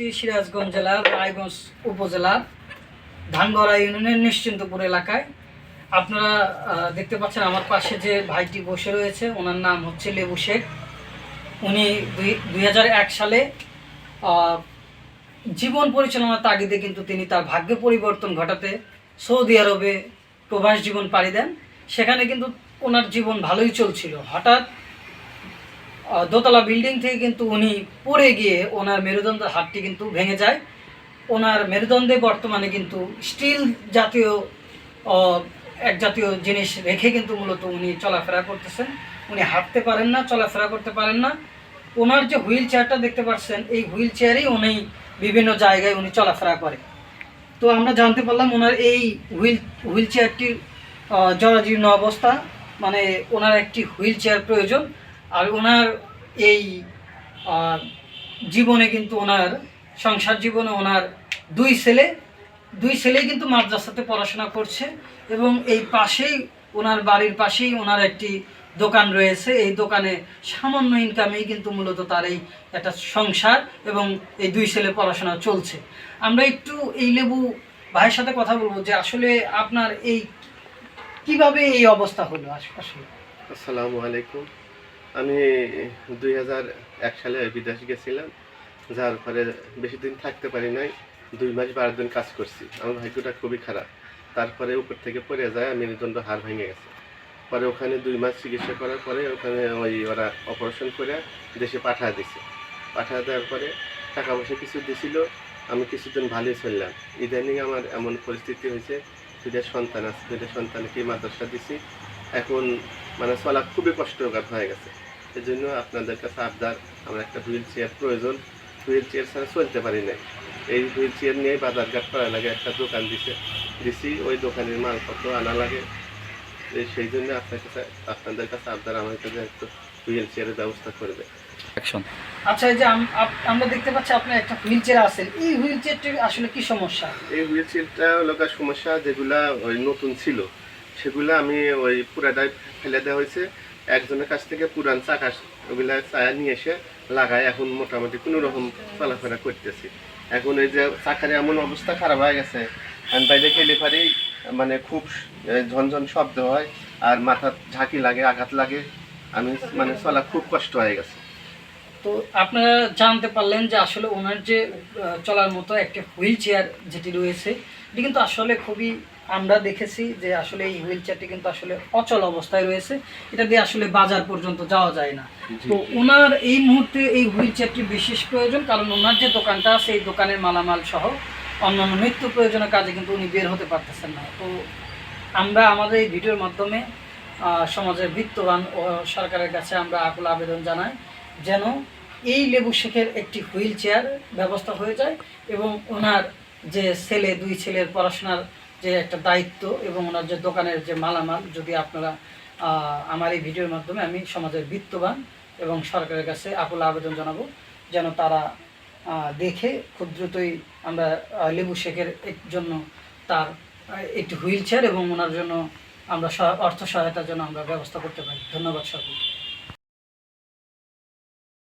শ্রী সিরাজগঞ্জ জেলার রায়গঞ্জ উপজেলার ধানগড়া ইউনিয়নের নিশ্চিন্তপুর এলাকায়। আপনারা দেখতে পাচ্ছেন আমার পাশে যে ভাইটি বসে রয়েছে, ওনার নাম হচ্ছে লেবু শেখ। উনি দুই সালে জীবন পরিচালনার তাগিদে কিন্তু তিনি তার ভাগ্য পরিবর্তন ঘটাতে সৌদি আরবে প্রবাস জীবন পাড়ি দেন। সেখানে কিন্তু ওনার জীবন ভালোই চলছিল। হঠাৎ দোতলা বিল্ডিং থেকে কিন্তু উনি পড়ে গিয়ে ওনার মেরুদণ্ডের হাতটি কিন্তু ভেঙে যায়। ওনার মেরুদণ্ডে বর্তমানে কিন্তু স্টিল জাতীয় এক জাতীয় জিনিস রেখে কিন্তু মূলত উনি চলাফেরা করতেছেন। উনি হাঁটতে পারেন না, চলাফেরা করতে পারেন না। ওনার যে হুইল চেয়ারটা দেখতে পাচ্ছেন, এই হুইল চেয়ারেই উনি বিভিন্ন জায়গায় উনি চলাফেরা করে তো আমরা জানতে পারলাম ওনার এই হুইল হুইল চেয়ারটির জরাজীর্ণ অবস্থা মানে ওনার একটি হুইল চেয়ার প্রয়োজন। আর ওনার এই জীবনে কিন্তু ওনার, সংসার জীবনে ওনার দুই ছেলে, দুই ছেলেই কিন্তু মাদ্রাসাতে পড়াশোনা করছে এবং এই পাশেই, ওনার বাড়ির পাশেই ওনার একটি দোকান রয়েছে। এই দোকানে সামান্য ইনকামেই কিন্তু মূলত তার এই একটা সংসার এবং এই দুই ছেলে পড়াশোনা চলছে। আমরা একটু এই লেবু ভাইয়ের সাথে কথা বলব যে আসলে আপনার এই, কীভাবে এই অবস্থা হলো আস- আসলে আসসালামু আলাইকুম। আমি দুই হাজার এক সালে বিদেশ গেছিলাম, যার পরে বেশি দিন থাকতে পারি নাই, দুই মাস বারো দিন কাজ করছি। আমার ভাগ্যটা খুবই খারাপ। তারপরে উপর থেকে পড়ে যায়, মেরুদণ্ড হাড় ভেঙে গেছে। পরে ওখানে দুই মাস চিকিৎসা করার পরে ওখানে ওই ওরা অপারেশন করে দেশে পাঠা দিছে। পাঠা দেওয়ার পরে টাকা পয়সা কিছু দিছিল, আমি কিছুদিন ভালোই চললাম। ইদানিং আমার এমন পরিস্থিতি হয়েছে, দুইটা সন্তান আছে, দুইটা সন্তানকে মাদ্রাসা দিছি। এখন মানে চলা খুবই কষ্টকর হয়ে গেছে। এই জন্য আপনাদের কাছে আবদার আমার একটা হুইল চেয়ার প্রয়োজন। হুইল চেয়ার ছাড়া চলতে পারি না এই হুইল চেয়ার নিয়ে বাজারঘাট করা লাগে একটা দোকান দিছে। দিছি ওই দোকানের মালপত্র আনা লাগে। সেই জন্য আপনার কাছে আপনাদের কাছে আবদার আমার কাছে একটু হুইল চেয়ারের ব্যবস্থা করবে আচ্ছা এই যে আমরা দেখতে পাচ্ছি আপনার একটা হুইল চেয়ার আছে। এই হুইল চেয়ারটির আসলে কি সমস্যা? এই হুইল চেয়ারটা হলো সমস্যা যেগুলা ওই নতুন ছিল। সেগুলা আমি ওই পুরাটাই ফেলে দেওয়া হয়েছে। একজনের কাছ থেকে পুরান চাকা ওগুলা চায়া নিয়ে এসে লাগায়। এখন মোটামুটি কোনো রকম চলাফেরা করতেছি। এখন এই যে চাকার এমন অবস্থা খারাপ হয়ে গেছে বাইরে গেলে পারেই মানে খুব ঝনঝন শব্দ হয়, আর মাথার ঝাঁকি লাগে, আঘাত লাগে। আমি মানে চলা খুব কষ্ট হয়ে গেছে। তো আপনারা জানতে পারলেন যে আসলে ওনার যে চলার মতো একটা হুইল চেয়ার যেটি রয়েছে এটি কিন্তু আসলে খুবই আমরা দেখেছি যে আসলে এই হুইল চেয়ারটি কিন্তু আসলে অচল অবস্থায় রয়েছে। এটা দিয়ে আসলে বাজার পর্যন্ত যাওয়া যায় না। তো ওনার এই মুহূর্তে এই হুইল চেয়ারটি বিশেষ প্রয়োজন কারণ ওনার যে দোকানটা আছে এই দোকানের মালামাল সহ অন্যান্য নিত্য প্রয়োজনের কাজে কিন্তু উনি বের হতে পারতেছেন না। তো আমরা আমাদের এই ভিডিওর মাধ্যমে সমাজের বিত্তবান ও সরকারের কাছে আমরা আকুল আবেদন জানাই যেন এই লেবু শেখের একটি হুইল চেয়ার ব্যবস্থা হয়ে যায় এবং ওনার যে ছেলে, দুই ছেলের পড়াশোনার যে একটা দায়িত্ব এবং ওনার যে দোকানের যে মালামাল, যদি আপনারা আমার এই ভিডিওর মাধ্যমে আমি সমাজের বিত্তবান এবং সরকারের কাছে আকুল আবেদন জানাব, যেন তারা দেখে খুব দ্রুতই আমরা লেবু শেখের জন্য তার একটি হুইল চেয়ার এবং ওনার জন্য আমরা অর্থ সহায়তার জন্য আমরা ব্যবস্থা করতে পারি। ধন্যবাদ সকলকে।